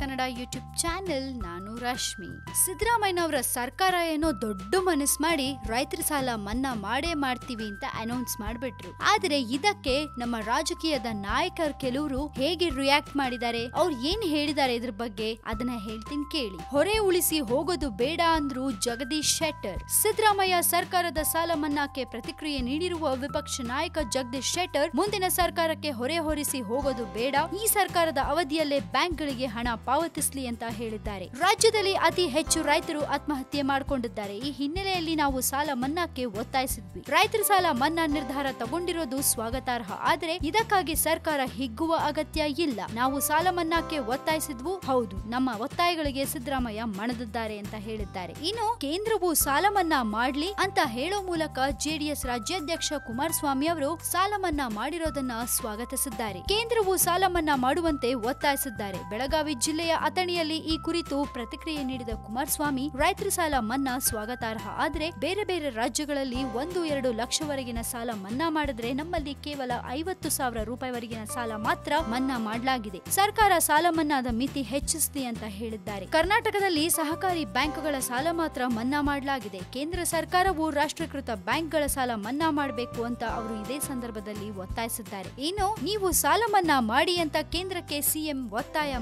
Kannada YouTube channel, ನಾನು ರಶ್ಮಿ. ಸಿದ್ದರಾಮಯ್ಯನವರ ಸರ್ಕಾರ ಏನೋ ದೊಡ್ಡ ಮನಸ್ಸು ಮಾಡಿ ರೈತರ ಸಾಲ ಮನ್ನಾ ಮಾಡೇ ಮಾಡ್ತೀವಿ ಅಂತ ಅನೌನ್ಸ್ ಮಾಡ್ಬಿಟ್ರು. ಆದ್ರೆ ಇದಕ್ಕೆ ನಮ್ಮ ರಾಜಕೀಯದ ನಾಯಕರು ಕೆಲವರು ಹೇಗೆ ರಿಯಾಕ್ಟ್ ಮಾಡಿದ್ದಾರೆ, ಅವ್ರು ಏನ್ ಹೇಳಿದ್ದಾರೆ ಇದ್ರ ಬಗ್ಗೆ ಅದನ್ನ ಹೇಳ್ತೀನಿ ಕೇಳಿ. ಹೊರೆ ಉಳಿಸಿ ಹೋಗೋದು ಬೇಡ ಅಂದ್ರು ಜಗದೀಶ್ ಶೆಟ್ಟರ್. ಸಿದ್ದರಾಮಯ್ಯ ಸರ್ಕಾರದ ಸಾಲ ಮನ್ನಾಕ್ಕೆ ಪ್ರತಿಕ್ರಿಯೆ ನೀಡಿರುವ ವಿಪಕ್ಷ ನಾಯಕ ಜಗದೀಶ್ ಶೆಟ್ಟರ್, ಮುಂದಿನ ಸರ್ಕಾರಕ್ಕೆ ಹೊರೆ ಹೊರಿಸಿ ಹೋಗೋದು ಬೇಡ, ಈ ಸರ್ಕಾರದ ಅವಧಿಯಲ್ಲೇ ಬ್ಯಾಂಕ್ಗಳಿಗೆ ಹಣ ಪಾವತಿಸಲಿ ಅಂತ ಹೇಳಿದ್ದಾರೆ. ರಾಜ್ಯದಲ್ಲಿ ಅತಿ ಹೆಚ್ಚು ರೈತರು ಆತ್ಮಹತ್ಯೆ ಮಾಡಿಕೊಂಡಿದ್ದಾರೆ. ಈ ಹಿನ್ನೆಲೆಯಲ್ಲಿ ನಾವು ಸಾಲ ಮನ್ನಾಕ್ಕೆ ಒತ್ತಾಯಿಸಿದ್ವಿ. ರೈತರ ಸಾಲ ಮನ್ನಾ ನಿರ್ಧಾರ ತಗೊಂಡಿರೋದು ಸ್ವಾಗತಾರ್ಹ. ಆದರೆ ಇದಕ್ಕಾಗಿ ಸರ್ಕಾರ ಹಿಗ್ಗುವ ಅಗತ್ಯ ಇಲ್ಲ. ನಾವು ಸಾಲ ಮನ್ನಾಕ್ಕೆ ಒತ್ತಾಯಿಸಿದ್ವು. ಹೌದು, ನಮ್ಮ ಒತ್ತಾಯಗಳಿಗೆ ಸಿದ್ದರಾಮಯ್ಯ ಮಣದಿದ್ದಾರೆ ಅಂತ ಹೇಳಿದ್ದಾರೆ. ಇನ್ನು ಕೇಂದ್ರವು ಸಾಲ ಮನ್ನಾ ಮಾಡ್ಲಿ ಅಂತ ಹೇಳೋ ಮೂಲಕ ಜೆಡಿಎಸ್ ರಾಜ್ಯಾಧ್ಯಕ್ಷ ಕುಮಾರಸ್ವಾಮಿ ಅವರು ಸಾಲ ಮನ್ನಾ ಮಾಡಿರೋದನ್ನ ಸ್ವಾಗತಿಸಿದ್ದಾರೆ. ಕೇಂದ್ರವು ಸಾಲ ಮನ್ನಾ ಮಾಡುವಂತೆ ಒತ್ತಾಯಿಸಿದ್ದಾರೆ. ಬೆಳಗಾವಿ ಜಿಲ್ಲೆಯ ಅಥಣಿಯಲ್ಲಿ ಈ ಕುರಿತು ಪ್ರತಿಕ್ರಿಯೆ ನೀಡಿದ ಕುಮಾರಸ್ವಾಮಿ, ರೈತರ ಸಾಲ ಮನ್ನಾ ಸ್ವಾಗತಾರ್ಹ. ಆದರೆ ಬೇರೆ ಬೇರೆ ರಾಜ್ಯಗಳಲ್ಲಿ ಒಂದು, ಎರಡು ಲಕ್ಷವರೆಗಿನ ಸಾಲ ಮನ್ನಾ ಮಾಡಿದ್ರೆ ನಮ್ಮಲ್ಲಿ ಕೇವಲ ಐವತ್ತು ಸಾವಿರ ರೂಪಾಯಿವರೆಗಿನ ಸಾಲ ಮಾತ್ರ ಮನ್ನಾ ಮಾಡಲಾಗಿದೆ. ಸರ್ಕಾರ ಸಾಲ ಮನ್ನಾದ ಮಿತಿ ಹೆಚ್ಚಿಸಿದೆ ಅಂತ ಹೇಳಿದ್ದಾರೆ. ಕರ್ನಾಟಕದಲ್ಲಿ ಸಹಕಾರಿ ಬ್ಯಾಂಕ್ಗಳ ಸಾಲ ಮಾತ್ರ ಮನ್ನಾ ಮಾಡಲಾಗಿದೆ. ಕೇಂದ್ರ ಸರ್ಕಾರವು ರಾಷ್ಟ್ರೀಕೃತ ಬ್ಯಾಂಕ್ಗಳ ಸಾಲ ಮನ್ನಾ ಮಾಡಬೇಕು ಅಂತ ಅವರು ಇದೇ ಸಂದರ್ಭದಲ್ಲಿ ಒತ್ತಾಯಿಸಿದ್ದಾರೆ. ಇನ್ನು ನೀವು ಸಾಲ ಮನ್ನಾ ಮಾಡಿ ಅಂತ ಕೇಂದ್ರಕ್ಕೆ ಸಿಎಂ ಒತ್ತಾಯ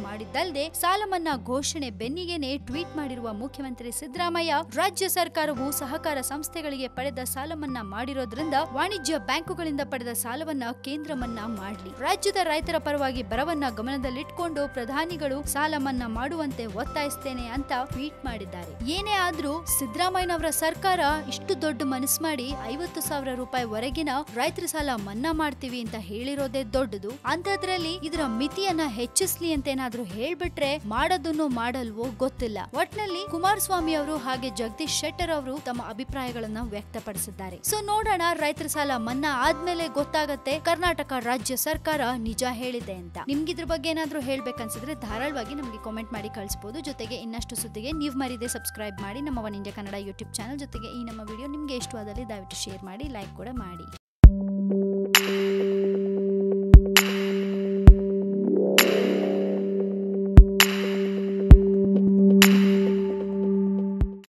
ಮಾಡಿದ್ದಲ್ಲದೆ ಸಾಲ ಮನ್ನಾ ಘೋಷಣೆ ಬೆನ್ನಿಗೆನೆ ಟ್ವೀಟ್ ಮಾಡಿರುವ ಮುಖ್ಯಮಂತ್ರಿ ಸಿದ್ದರಾಮಯ್ಯ, ರಾಜ್ಯ ಸರ್ಕಾರವು ಸಹಕಾರ ಸಂಸ್ಥೆಗಳಿಗೆ ಪಡೆದ ಸಾಲ ಮನ್ನಾ ಮಾಡಿರೋದ್ರಿಂದ ವಾಣಿಜ್ಯ ಬ್ಯಾಂಕುಗಳಿಂದ ಪಡೆದ ಸಾಲವನ್ನ ಕೇಂದ್ರ ಮನ್ನಾ ಮಾಡಲಿ. ರಾಜ್ಯದ ರೈತರ ಪರವಾಗಿ ಬರವನ್ನ ಗಮನದಲ್ಲಿಟ್ಕೊಂಡು ಪ್ರಧಾನಿಗಳು ಸಾಲ ಮನ್ನಾ ಮಾಡುವಂತೆ ಒತ್ತಾಯಿಸ್ತೇನೆ ಅಂತ ಟ್ವೀಟ್ ಮಾಡಿದ್ದಾರೆ. ಏನೇ ಆದ್ರೂ ಸಿದ್ದರಾಮಯ್ಯನವರ ಸರ್ಕಾರ ಇಷ್ಟು ದೊಡ್ಡ ಮನಸ್ಸು ಮಾಡಿ ಐವತ್ತು ಸಾವಿರ ರೂಪಾಯಿ ವರೆಗಿನ ರೈತರ ಸಾಲ ಮನ್ನಾ ಮಾಡ್ತೀವಿ ಅಂತ ಹೇಳಿರೋದೇ ದೊಡ್ಡದು. ಅಂತದ್ರಲ್ಲಿ ಇದರ ಮಿತಿಯನ್ನ ಹೆಚ್ಚಿಸ್ಲಿ ಅಂತ ಏನಾದ್ರೂ ಹೇಳ್ಬಿಟ್ರೆ ಮಾಡೋದನ್ನು ಮಾಡಲ್ವೋ ಗೊತ್ತಿಲ್ಲ. ಒಟ್ನಲ್ಲಿ ಕುಮಾರಸ್ವಾಮಿ ಅವರು ಹಾಗೆ ಜಗದೀಶ್ ಶೆಟ್ಟರ್ ಅವರು ತಮ್ಮ ಅಭಿಪ್ರಾಯಗಳನ್ನ ವ್ಯಕ್ತಪಡಿಸಿದ್ದಾರೆ. ಸೊ ನೋಡೋಣ ರೈತರ ಸಾಲ ಮನ್ನಾ ಆದ್ಮೇಲೆ ಗೊತ್ತಾಗತ್ತೆ ಕರ್ನಾಟಕ ರಾಜ್ಯ ಸರ್ಕಾರ ನಿಜ ಹೇಳಿದೆ ಅಂತ. ನಿಮ್ಗಿದ್ರ ಬಗ್ಗೆ ಏನಾದ್ರೂ ಹೇಳ್ಬೇಕನ್ಸಿದ್ರೆ ಧಾರಾಳವಾಗಿ ನಮಗೆ ಕಾಮೆಂಟ್ ಮಾಡಿ ಕಳಿಸಬಹುದು ಜೊತೆಗೆ ಇನ್ನಷ್ಟು ಸುದ್ದಿಗೆ ನೀವು ಮರಿದೆ ಸಬ್ಸ್ಕ್ರೈಬ್ ಮಾಡಿ ನಮ್ಮ One India Kannada YouTube channel ಜೊತೆಗೆ ಈ ನಮ್ಮ ವಿಡಿಯೋ ನಿಮ್ಗೆ ಇಷ್ಟವಾದಲ್ಲಿ ದಯವಿಟ್ಟು ಶೇರ್ ಮಾಡಿ ಲೈಕ್ ಕೂಡ ಮಾಡಿ.